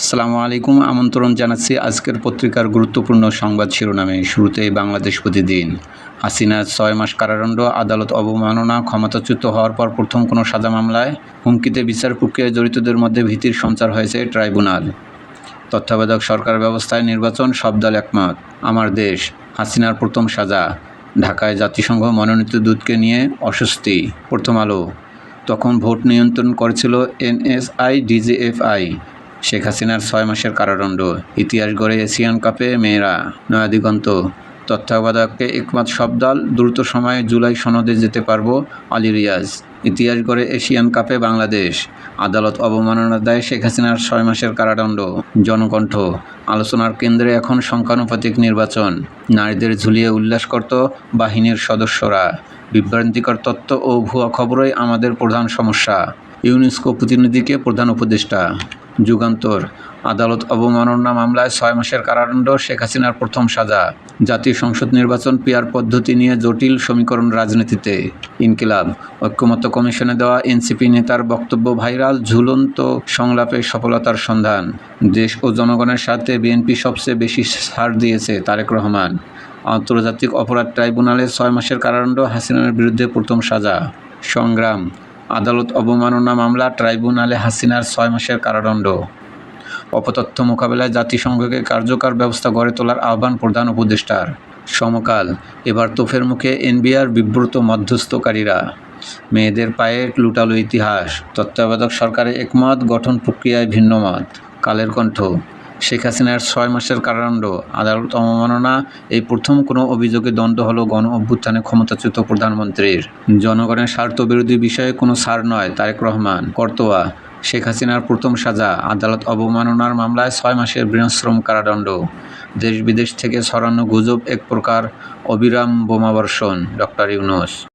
আসসালামু আলাইকুম। আমন্ত্রণ জানাচ্ছি আজকের পত্রিকার গুরুত্বপূর্ণ সংবাদ শিরোনামে। শুরুতেই বাংলাদেশ প্রতিদিন। হাসিনার ছয় মাস কারাদণ্ড, আদালত অবমাননা, ক্ষমতাচ্যুত হওয়ার পর প্রথম কোনো সাজা মামলায় হুমকিতে বিচার প্রক্রিয়ায় জড়িতদের মধ্যে ভীতির সঞ্চার হয়েছে ট্রাইব্যুনাল। তত্ত্বাবধায়ক সরকার ব্যবস্থায় নির্বাচন, সব দল একমত। আমার দেশ, হাসিনার প্রথম সাজা। ঢাকায় জাতিসংঘ মনোনীত দূতকে নিয়ে অস্বস্তি। প্রথম আলো। তখন ভোট নিয়ন্ত্রণ করেছিল এনএসআই, ডিজিএফআই। শেখ হাসিনার ছয় মাসের কারাদণ্ড, ইতিহাস গড়ে এশিয়ান কাপে মেয়েরা নয়াদিগন্ত তত্ত্বাবধায়ককে একমাত্র সব দল, দ্রুত সময়ে জুলাই সনদে যেতে পারব আলী রিয়াজ। ইতিহাস গড়ে এশিয়ান কাপে বাংলাদেশ। আদালত অবমাননার দায়ে শেখ হাসিনার ছয় মাসের কারাদণ্ড। জনকণ্ঠ, আলোচনার কেন্দ্রে এখন সংখ্যানুপাতিক নির্বাচন। নারীদের ঝুলিয়ে উল্লাস করত বাহিনীর সদস্যরা। বিভ্রান্তিকর তত্ত্ব ও ভুয়া খবরই আমাদের প্রধান সমস্যা। ইউনেস্কো প্রতিনিধিকে প্রধান উপদেষ্টা। যুগান্তর। আদালত অবমাননা মামলায় ছয় মাসের কারাদণ্ড, শেখ হাসিনার প্রথম সাজা। জাতীয় সংসদ নির্বাচন পিয়ার পদ্ধতি নিয়ে জটিল সমীকরণ রাজনীতিতে। ইনকিলাব। ঐক্যমত্য কমিশনে দেওয়া এনসিপি নেতার বক্তব্য ভাইরাল, ঝুলন্ত সংলাপে সফলতার সন্ধান। দেশ ও জনগণের স্বার্থে বিএনপি সবচেয়ে বেশি ছাড় দিয়েছে তারেক রহমান। আন্তর্জাতিক অপরাধ ট্রাইব্যুনালে ছয় মাসের কারাদণ্ড, হাসিনার বিরুদ্ধে প্রথম সাজা। সংগ্রাম। আদালত অবমাননা মামলা ট্রাইব্যুনালে হাসিনার ছয় মাসের কারাদণ্ড। অপতথ্য মোকাবেলায় জাতিসংঘকে কার্যকর ব্যবস্থা গড়ে তোলার আহ্বান প্রধান উপদেষ্টার। সমকাল, এবার তোফের মুখে এনবিআর বিব্রত মধ্যস্থকারীরা। মেয়েদের পায়ে লুটালো ইতিহাস, তত্ত্বাবধায়ক সরকারের একমত গঠন প্রক্রিয়ায় ভিন্নমত। কালের কণ্ঠ শেখ হাসিনার ছয় মাসের কারাদণ্ড, আদালত অবমাননা, এই প্রথম কোনো অভিযোগে দণ্ড হলো গণ অভ্যুত্থানে ক্ষমতাচ্যুত প্রধানমন্ত্রীর। জনগণের স্বার্থবিরোধী বিষয়ে কোনো সার নয়, তারেক রহমান। কর্তোয়া, শেখ হাসিনার প্রথম সাজা, আদালত অবমাননার মামলায় ছয় মাসের বৃহশ্রম কারাদণ্ড। দেশ বিদেশ থেকে ছড়ানো গুজব এক প্রকার অবিরাম বোমাবর্ষণ। ডক্টর ইউনুস